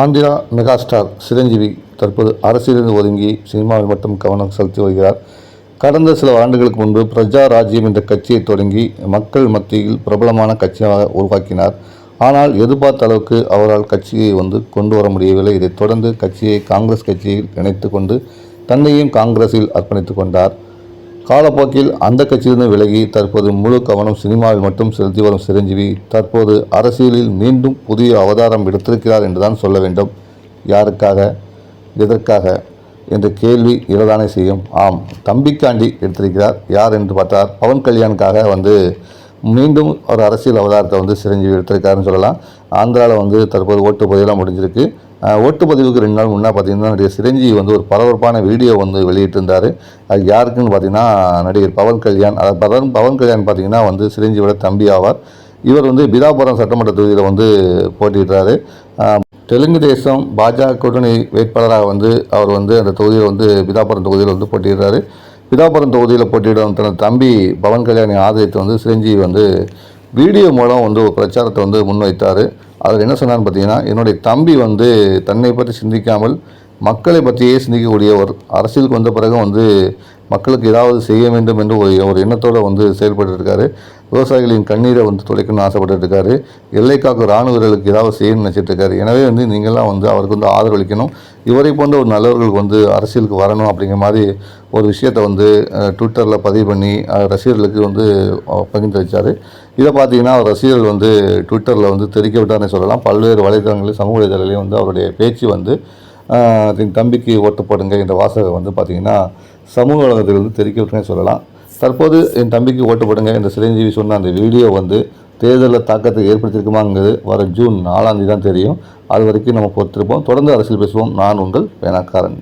Andhra mega star Chiranjeevi தற்போது அரசியலிருந்து ஒதுங்கி சினிமாவில் மட்டும் கவனம் செலுத்தி வருகிறார். கடந்த சில ஆண்டுகளுக்கு முன்பு பிரஜா ராஜ்யம் என்ற கட்சியை தொடங்கி மக்கள் மத்தியில் பிரபலமான கட்சியாக உருவாக்கினார். ஆனால் எதிர்பார்த்த அளவுக்கு அவரால் கட்சியை வந்து கொண்டு வர முடியவில்லை. இதைத் தொடர்ந்து கட்சியை காங்கிரஸ் கட்சியில் இணைத்து கொண்டு தன்னையும் காங்கிரஸில் அர்ப்பணித்துக் கொண்டார். காலப்போக்கில் அந்த கட்சியிலிருந்து விலகி தற்போது முழு கவனம் சினிமாவில் மட்டும் செலுத்தி வரும் சிரஞ்சீவி தற்போது அரசியலில் மீண்டும் புதிய அவதாரம் எடுத்திருக்கிறார் என்றுதான் சொல்ல வேண்டும். யாருக்காக? எதற்காக? என்ற கேள்வி இறதானே செய்யும். ஆம் தம்பிக்காண்டி எடுத்திருக்கிறார். யார் என்று பார்த்தார் பவன் கல்யாணுக்காக வந்து மீண்டும் ஒரு அரசியல் அவதாரத்தை வந்து சிரஞ்சீவி எடுத்திருக்காருன்னு சொல்லலாம். ஆந்திராவில் வந்து தற்போது ஓட்டுப்பதிவெல்லாம் முடிஞ்சிருக்கு. ஓட்டுப்பதிவுக்கு ரெண்டு நாள் முன்னே பார்த்தீங்கன்னா நடிகர் சிரஞ்சீவி வந்து ஒரு பரபரப்பான வீடியோ வந்து வெளியிட்டிருந்தார். அது யாருக்குன்னு பார்த்தீங்கன்னா நடிகர் பவன் கல்யாண். அதாவது பவன் பவன் கல்யாண் பார்த்தீங்கன்னா வந்து சிரஞ்சீவியோட தம்பி ஆவார். இவர் வந்து பிதாபுரம் சட்டமன்ற தொகுதியில் வந்து போட்டிடுறாரு தெலுங்கு தேசம் பாஜக கூட்டணி வேட்பாளராக வந்து அவர் வந்து அந்த தொகுதியில் வந்து பிதாபுரம் தொகுதியில் வந்து போட்டிடுறாரு பிதாபுரம் தொகுதியில் போட்டியிடும் தனது தம்பி பவன் கல்யாணி ஆதரித்து வந்து சிரஞ்சீவி வந்து வீடியோ மூலம் வந்து ஒரு பிரச்சாரத்தை வந்து முன்வைத்தார். அதில் என்ன சொன்னான்னு பார்த்தீங்கன்னா என்னுடைய தம்பி வந்து தன்னை பற்றி சிந்திக்காமல் மக்களை பற்றியே சிந்திக்கக்கூடிய ஒரு அரசியலுக்கு வந்த பிறகு வந்து மக்களுக்கு ஏதாவது செய்ய வேண்டும் என்று ஒரு ஒரு எண்ணத்தோடு வந்து செயல்பட்டு இருக்காரு விவசாயிகளின் கண்ணீரை வந்து துடைக்கணும்னு ஆசைப்பட்டு இருக்காரு எல்லை காக்கும் ராணுவ வீரர்களுக்கு ஏதாவது செய்யணும்னு நினச்சிட்டு இருக்காரு எனவே வந்து நீங்கள்லாம் வந்து அவருக்கு வந்து ஆதரவளிக்கணும் இவரை போன்ற ஒரு நல்லவர்களுக்கு வந்து அரசியலுக்கு வரணும் அப்படிங்கிற மாதிரி ஒரு விஷயத்தை வந்து ட்விட்டரில் பதிவு பண்ணி ரசிகர்களுக்கு வந்து பகிர்ந்து வச்சார். இதை பார்த்தீங்கன்னா ரசிகர்கள் வந்து ட்விட்டரில் வந்து தெரிவிக்க விட்டார்னே சொல்லலாம். பல்வேறு வலைதளங்களையும் சமூக வலைதளங்களையும் வந்து அவருடைய பேச்சு வந்து என் தம்பிக்கு ஓட்டு போடுங்க என்ற வாசகம் வந்து பார்த்திங்கன்னா சமூக வலைதளத்தில் வந்து தெரிவிக்க விட்டுனே சொல்லலாம். தற்போது என் தம்பிக்கு ஓட்டு போடுங்க என்ற சிரஞ்சீவி சொன்ன அந்த வீடியோ வந்து தேர்தலில் தாக்கத்தை ஏற்படுத்தியிருக்குமாங்கிறது வர ஜூன் நாலாம் தேதி தான் தெரியும். அது வரைக்கும் நம்ம பொறுத்திருப்போம் தொடர்ந்து அரசியல் பேசுவோம். நான் உங்கள் பேனாக்காரன்